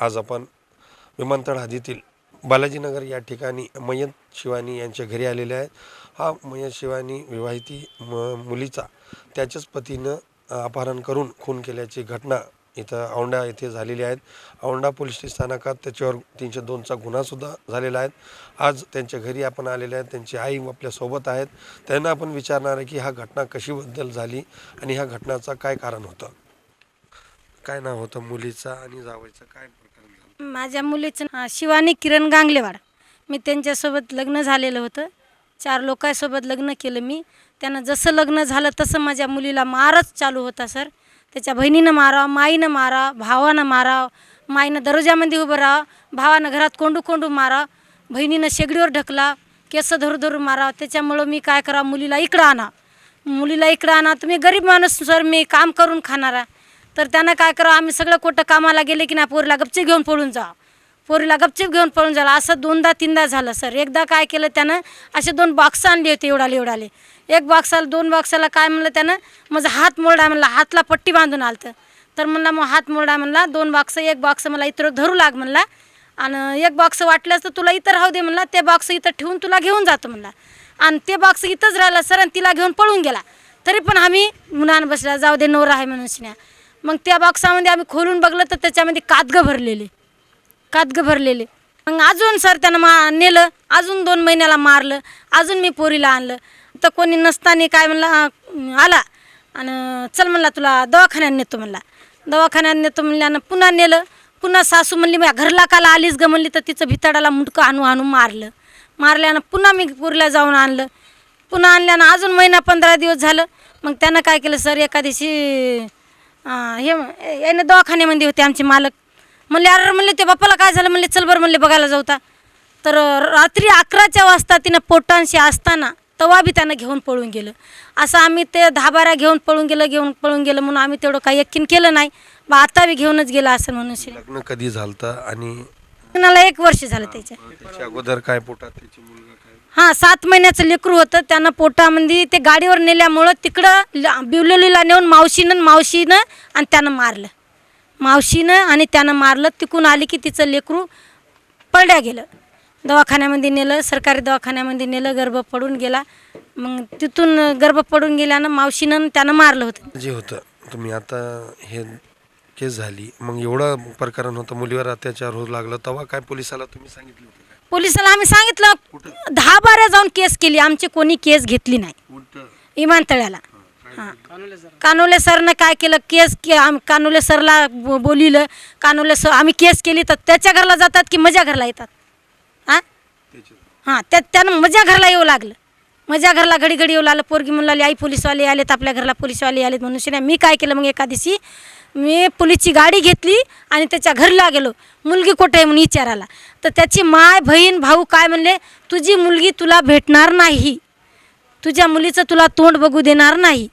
आज आपण विमानतळ हद्दीतील बालाजीनगर या ठिकाणी मयत शिवानी यांच्या घरी आलेले आहेत हा मयत शिवानी विवाहिती म मुलीचा त्याच्याच पतीनं अपहरण करून खून केल्याची घटना इथं औंढा येथे झालेली आहेत. औंढा पोलीस स्थानकात त्याच्यावर तीनशे दोनचा गुन्हासुद्धा झालेला आहे. आज त्यांच्या घरी आपण आलेले आहेत. त्यांची आई आपल्यासोबत आहेत. त्यांना आपण विचारणार आहे की हा घटना कशी बद्दल झाली आणि ह्या घटनाचं काय कारण होतं? काय नाव होतं मुलीचा आणि जावयाचं काय माझ्या मुलीचं नाव शिवानी किरण गांगलेवाड. मी त्यांच्यासोबत लग्न झालेलं होतं. चार लोकांसोबत लग्न केलं मी. त्यानं जसं लग्न झालं तसं माझ्या मुलीला मारच चालू होता सर. त्याच्या बहिणीनं मारा माईनं मारा भावानं मारा माईनं दरोजामध्ये उभं राहा भावानं घरात कोंडू कोंडू मारा बहिणीनं शेगडीवर ढकला केस धरू धरू मारा त्याच्यामुळं मी काय करा मुलीला इकडं आणा. मुलीला इकडं आणा. तुम्ही गरीब माणूस सर. मी काम करून खाणारा. तर त्यानं काय करावं? आम्ही सगळं कुठं कामाला गेले की ना पोरीला गपचीप घेऊन पळून जा पोरीला गपचीप घेऊन पळून झाला असं दोनदा तीनदा झालं सर. एकदा काय केलं त्यानं? असे दोन बॉक्स आणले होते एवढाले एवढाले. एक बॉक्साला दोन बॉक्साला काय म्हणलं त्यानं? माझा हात मोरडा म्हणला. हातला पट्टी बांधून आलं तर म्हणला मग हात मोरडा म्हणला. दोन बॉक्स एक बॉक्स मला इतर धरू लाग म्हणला. आणि एक बॉक्स वाटल्यास तर तुला इथं राहू दे म्हणला. ते बॉक्स इथं ठेवून तुला घेऊन जातो म्हणला. आणि ते बॉक्स इथंच राहिला सर. आणि तिला घेऊन पळून गेला. तरी पण आम्ही मुलान बसला जाऊ दे नवरा आहे म्हणून शिन्या. मग त्या बॉक्सामध्ये आम्ही खोलून बघलं तर त्याच्यामध्ये कादगं भरलेले. कादगं भरलेले. मग अजून सर त्यानं मा नेलं. अजून दोन महिन्याला मारलं. अजून मी पोरीला आणलं. तर कोणी नसताना काय म्हणला आला. आणि चल म्हणला तुला दवाखान्यात नेतो म्हणला. दवाखान्यात नेतो म्हणल्यानं पुन्हा नेलं. पुन्हा सासू म्हणली माझ्या घरला काला आलीच ग. म्हणली तर तिचं भिताडाला मुटकं आणू आणून मारलं. मारल्यानं पुन्हा मी पुरीला जाऊन आणलं. पुन्हा आणल्यानं अजून महिना पंधरा दिवस झालं. मग त्यानं काय केलं सर एका दिवशी हे याने दवाखान्यामध्ये होते आमचे मालक. म्हणले अरे म्हणले ते बापाला काय झालं? म्हणले चल बरं म्हणले बघायला जाऊ ता. तर रात्री अकराच्या वाजता तिनं पोटांशी असताना तवा बी त्यानं घेऊन पळून गेलं. असं आम्ही ते दहा बारा घेऊन पळून गेलं घेऊन पळून गेलं म्हणून आम्ही तेवढं काही यकीन केलं नाही. बा आता बी घेऊनच गेलं असं म्हणून शे. लग्न कधी झालं आणि लग्नाला एक वर्ष झालं त्याच्या. त्याच्या अगोदर काय पोटात त्याची मुलगा? हां सात महिन्याचं लेकरू होतं. त्यांना पोटामध्ये ते गाडीवर नेल्यामुळं तिकडं बिवलेलीला नेऊन मावशीनं मावशीनं आणि त्यानं मारलं. मावशीनं आणि त्यानं मारलं. तिकून आली की तिचं लेकरू पडल्या गेलं. दवाखान्यामध्ये नेलं सरकारी दवाखान्यामध्ये नेलं गर्भ पडून गेला. मग तिथून गर्भ पडून गेल्यानं मावशीनं त्यानं मारलं होतं. जे होतं तुम्ही आता हे केस झाली. मग एवढं प्रकरण होतं मुलीवर अत्याचार होऊ लागलं. तेव्हा काय पोलिसाला तुम्ही सांगितलं होतं? पोलिसाला आम्ही सांगितलं दहा बारा जाऊन केस केली आमची कोणी केस घेतली नाही. हां कानोले सरनं काय केलं? केस के आम कानोले सरला बो बोलिलं कानोले सर आम्ही केस केली तर त्याच्या घरला जातात की मजा घरला येतात? हां? त्याच्या हां त्या त्यानं मजा घरला येऊ लागलं. माझ्या घरला घडी घडी येऊ लागलं पोरगी म्हणून लागली आई पोलीसवाले आलेत आपल्या घरला पोलीसवाले आलेत. म्हणून शिन्या मी काय केलं मग एका दिवशी? मी पोलीसची गाडी घेतली आणि त्याच्या घरला गेलो. मुलगी कुठे आहे? म्हणून विचारायला तर त्याची माय बहीण भाऊ काय म्हणले? तुझी मुलगी तुला भेटणार नाही. तुझ्या मुलीचं तुला तोंड बघू देणार नाही.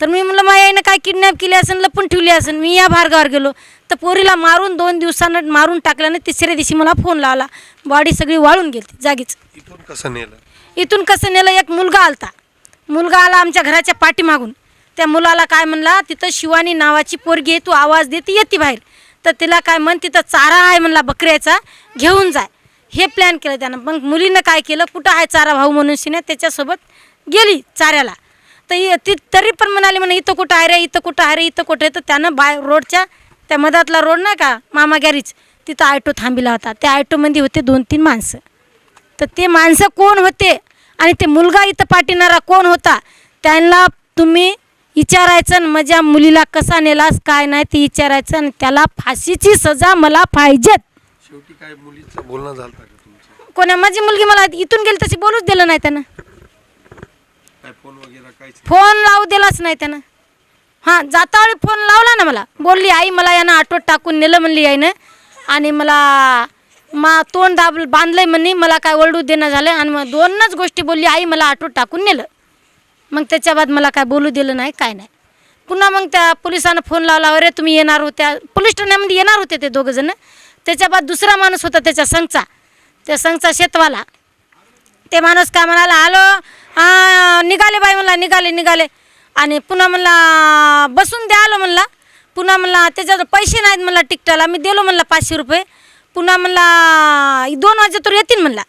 तर मी म्हणलं माझ्या आईनं काय किडनॅप केली असेल लपून ठेवली असेल? मी या भार्गावर गेलो. तर पोरीला मारून दोन दिवसानं मारून टाकल्यानं तिसऱ्या दिवशी मला फोन लावला. बॉडी सगळी वाळून गेली जागीच. इथून कसं नेलं? इथून कसं नेलं एक मुलगा आलता. मुलगा आला आमच्या घराच्या पाठीमागून. त्या मुलाला काय म्हणला तिथं शिवानी नावाची पोरगी आहे तू आवाज दे ती येते बाहेर. तर तिला काय म्हण तिथं चारा आहे म्हणला बकऱ्याचा घेऊन जाय हे प्लॅन केलं त्यानं. मग मुलीनं काय केलं कुठं आहे चारा भाऊ म्हणून शिने त्याच्यासोबत गेली चाऱ्याला. तर ती तरी पण म्हणाली म्हणे इथं कुठं आहे रे इथं कुठं आहे रे इथं कुठं आहे? तर त्यानं बाय रोडच्या त्या मधातला रोड नाही का मामा गॅरीज तिथं आयटो थांबिला होता. त्या आयटोमध्ये होते दोन तीन माणसं. तर ते माणसं कोण होते? आणि ते मुलगा इथं पाठीणारा कोण होता? त्यांना तुम्ही विचारायचं माझ्या मुलीला कसा नेलास काय नाही ते विचारायचं आणि त्याला फाशीची सजा मला पाहिजेत. शेवटी काय मुलीचं बोलणं झालं का तुमचं? कोण्या माझी मुलगी मला इथून गेली तशी बोलूच दिलं नाही त्यानं. काय फोन वगैरे काहीच फोन लावू दिलाच नाही त्यानं. हां जातावेळी फोन लावला ना मला. बोलली आई मला यानं ऑटोत टाकून नेलं म्हणली आईनं आणि मला मा तोंड दाब बांधलंय म्हणे मला काय ओरडू देणं झालं आणि मग दोनच गोष्टी बोलली आई मला आटो टाकून नेलं. मग त्याच्या बाद मला काय बोलू दिलं नाही काय नाही. पुन्हा मग त्या पोलिसांना फोन लावला अरे तुम्ही येणार होत्या. पोलीस ठाण्यामध्ये येणार होते ते दोघंजण त्याच्या बाद दुसरा माणूस होता त्याच्या संघचा त्या संघचा शेतवाला. ते माणूस काय म्हणाला आलो निघाले बाई म्हणला निघाले निघाले. आणि पुन्हा म्हणला बसून द्या आलो म्हणला. पुन्हा म्हणला त्याच्याजवळ पैसे नाहीत म्हणला तिकटाला मी दिलो म्हणला पाचशे रुपये. पुन्हा म्हणला दोन वाजे तर येतील म्हणला.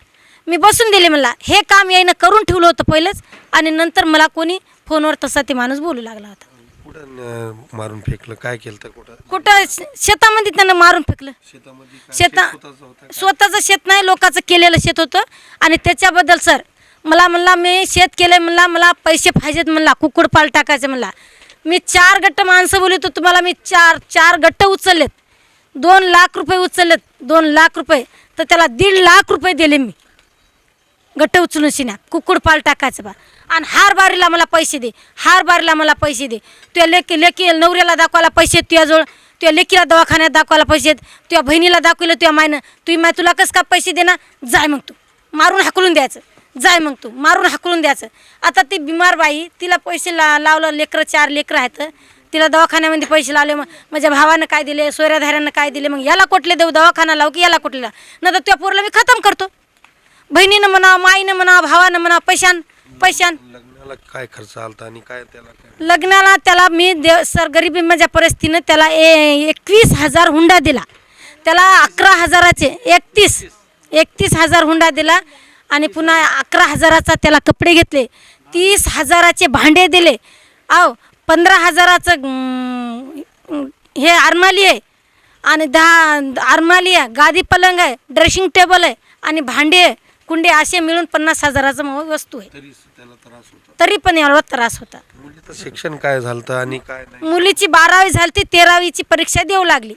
मी बसून दिले म्हणला हे काम यायनं करून ठेवलं होतं पहिलंच आणि नंतर मला कोणी फोनवर तसा ते माणूस बोलू लागला होता. कुठं मारून फेकलं? काय केलं तर कुठं? कुठं? श- शेतामध्ये त्यानं मारून फेकलं. शेतामध्ये काय? शेता शेत स्वतःचं होतं का? स्वतःचं शेत नाही लोकांचं केलेलं शेत होतं. आणि त्याच्याबद्दल सर मला म्हणला मी शेत केलं म्हणला मला पैसे पाहिजेत म्हणला कुकुडपाल टाकायचं म्हणला. मी चार गट्ट माणसं बोलतो तुम्हाला मी चार चार गट्ट उचललेत. दोन लाख रुपये उचललेत. दोन लाख रुपये तर त्याला दीड लाख रुपये दिले मी. गट्ट उचलून शिन्या कुकुडपाल टाकायचं बा. आणि हारबारीला मला पैसे दे हारबारीला मला पैसे दे. तुझ्या लेकी लेकी नवऱ्याला दाखवायला पैसे आहेत तुझ्याजवळ तुझ्या लेकीला दवाखान्यात दाखवायला पैसे आहेत तुझ्या बहिणीला दाखवलं तुझ्या मायनं. तुझी माय तुला कसं का पैसे दे ना जाय मग तू. मारून हाकलून द्यायचं. जाय मग तू. मारून हाकलून द्यायचं. आता ती बिमार बाई तिला पैसे ला लावलं लेकरं चार लेकरं आहेत. तिला दवाखान्यामध्ये पैसे लावले मग माझ्या भावानं काय दिले सोयऱ्याधाऱ्यानं काय दिले मग याला कुठले देऊ दवाखाना लावू की याला कुठले लावू? नंतर तुझ्या पोरला मी खतम करतो. बहिणीनं म्हणा माईनं म्हणा भावानं म्हणा पैशान पैशान. लग्नाला काय खर्च आलता आणि काय त्याला काय? लग्नाला त्याला मी देव सर गरिबी माझ्या परिस्थितीनं त्याला ए एकवीस हजार हुंडा दिला. त्याला अकरा हजाराचे एकतीस एकतीस हजार हुंडा दिला आणि पुन्हा अकरा हजाराचा त्याला कपडे घेतले. तीस हजाराचे भांडे दिले. आव पंधरा हजाराचं हे आरमाली आहे. आणि दहा आरमाली आहे गादी पलंग आहे ड्रेसिंग टेबल आहे आणि भांडे आहे. कुंडे असे मिळून पन्नास हजाराचं मग वस्तू आहे. तरी त्याला त्रास होता. तरी पण एवढा त्रास होता. मुलीचं शिक्षण काय झालं आणि काय नाही. मुलीची बारावी झाली ती तेरावीची परीक्षा देऊ लागली.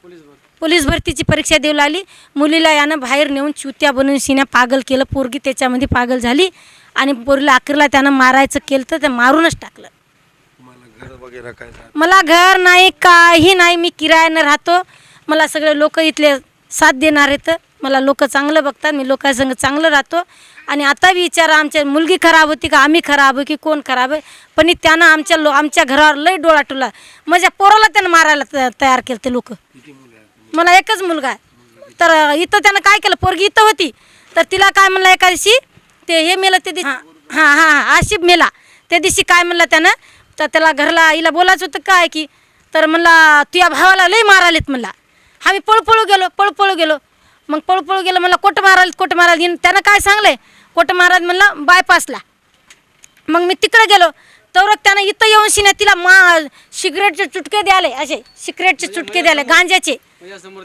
पोलीस भरतीची परीक्षा देऊ लागली. मुलीला यानं बाहेर नेऊन चुत्या बनवून शिन्या पागल केलं. पोरगी त्याच्यामध्ये पागल झाली. आणि पोरीला अखेरला त्यानं मारायचं केलं तर ते मारूनच टाकलं. घर वगैरे काय झालं? मला घर नाही काही नाही मी किरायानं राहतो. मला सगळे लोक इथले साथ देणार आहेत. मला लोक चांगलं बघतात मी लोकांसंग चांगलं राहतो. आणि आता बी विचारा आमच्या मुलगी खराब होती का? आम्ही खराब आहे की कोण खराब आहे? पण त्यानं आमच्या लो आमच्या घरावर लई डोळा टुला माझ्या पोराला त्यानं मारायला त- तयार केलं ते लोक. किती मुली आहेत? मला एकच मुलगा आहे. तर इथं त्यानं काय केलं? पोरगी इथं होती. तर तिला काय म्हणलं एका दिवशी ते हे मेलं ते दिवशी हां. हां हां आशिफ मेला. त्या दिवशी काय म्हणलं त्यानं? तर त्याला घरला आईला बोलायचं होतं काय की तर म्हणला तुझ्या भावाला लई मारालेत म्हणला. आम्ही पळपळू गेलो पळपळू गेलो. मग पळपळू गेलो म्हणलं कोट माराल कोट माराल येईन त्यानं काय सांगलंय? कोट माराल म्हणला बायपासला. मग मी तिकडे गेलो. तर त्यानं इथं येऊन शिन्या तिला मा सिगरेटचे चुटके द्याले असे सिगरेटचे चुटके द्याले गांज्याचे.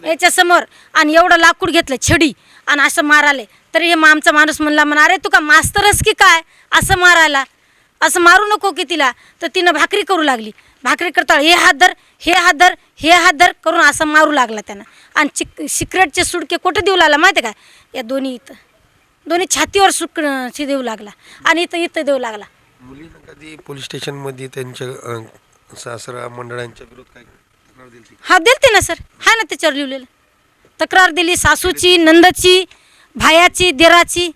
याच्यासमोर. आणि एवढं लाकूड घेतलं छडी. आणि असं माराले तरी हे मग आमचा माणूस म्हणला म्हणा अरे तू का मास्तरच की काय? असं मारायला. असं मारू नको की तिला. तर तिनं भाकरी करू लागली. भाकरी करता हे हात धर हे हात धर हे हात धर करून असं मारू लागला त्यानं. आणि चिक सिगरेटचे सुटके कुठं देऊ लागला माहिती का? या दोन्ही इथं. दोन्ही छातीवर सुक देऊ लागला. आणि इथं इथं देऊ लागला. मुलीनं कधी पोलीस स्टेशनमध्ये त्यांच्या अं, सासरा मंडळांच्या विरोध काय तक्रार दिली होती? हा दिलते ना सर. हा ना त्याच्यावर लिहिलेलं. तक्रार दिली सासूची नंदची भायाची देराची.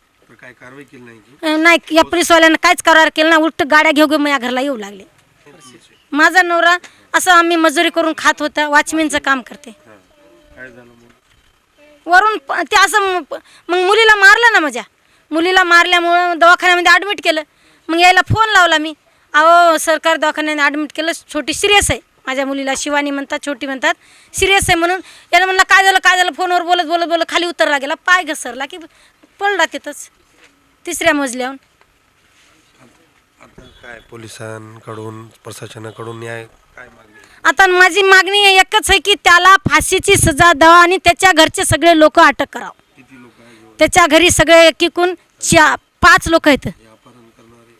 काय कारवाई केली नाही की? नाही या पोलीसवाल्यांना काहीच करार केलं ना उलट गाड्या घेऊ घेऊ माझ्या घरला येऊ लागले. माझा नवरा असं आम्ही मजुरी करून खात होता वॉचमॅनचं काम करते. काय झालं मग? वरून प- ते असं मग मुलीला मारलं ना माझ्या. मुलीला मारल्यामुळं दवाखान्यामध्ये ॲडमिट केलं. मग यायला फोन लावला मी. अहो सरकार दवाखान्याने ॲडमिट केलं. छोटी सिरियस आहे. माझ्या मुलीला शिवानी म्हणतात छोटी म्हणतात. सिरियस आहे म्हणून यानं म्हणलं काय झालं काय झालं? फोनवर बोलत बोलत बोलत खाली उतरला गेला. पाय घसरला की पडला तिथंच. तिसऱ्या मजल्याहून. आता काय पोलिसांकडून प्रशासनाकडून न्याय काय मागणी आता माझी मागणी एकच आहे की त्याला फाशीची सजा द्यावा आणि त्याच्या घरचे सगळे लोक अटक करावं. किती लोक आहे जो त्याच्या घरी सगळे एकीकून चा पाच लोक आहेत. हे अपहरण करणारे?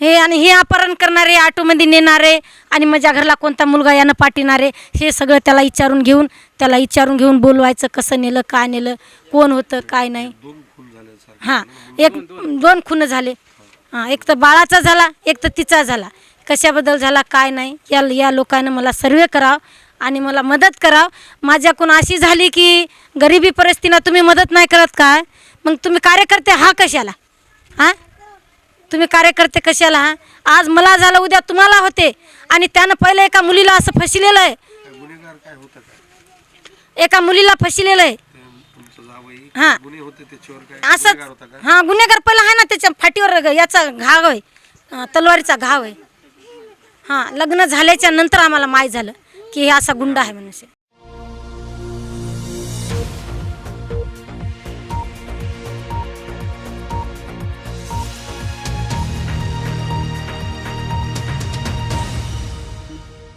हे आणि हे अपहरण करणारे ऑटोमध्ये नेणारे आणि माझ्या घरला कोणता मुलगा यानं पाठविणारे हे सगळं त्याला विचारून घेऊन त्याला विचारून घेऊन बोलवायचं कसं नेलं काय नेलं कोण होतं काय नाही. दोन खून हां एक दोन खून झाले. हां एक तर बाळाचा झाला एक तर तिचा झाला. कशाबद्दल झाला काय नाही या या लोकांनं मला सर्वे करावं आणि मला मदत करावं. माझ्याकडून अशी झाली की गरिबी परिस्थितीला तुम्ही मदत नाही करत काय मग तुम्ही कार्यकर्ते हा कशाला? हां? तुम्ही कार्यकर्ते कशाला हा? आज मला झालं उद्या तुम्हाला होते. आणि त्यानं पहिलं एका मुलीला असं फसलेलं आहे. एका मुलीला फसलेलं आहे. हां. गुन्हे होते त्याच्यावर काय? असंच. गुन्हेगार होता का? हां गुन्हेगार पहिला आहे ना त्याच्या फाटीवर याचा घाव आहे. अं, तलवारीचा घाव आहे. हां लग्न झाल्याच्यानंतर आम्हाला माहीत झालं की हे असा गुंड आहे म्हणून.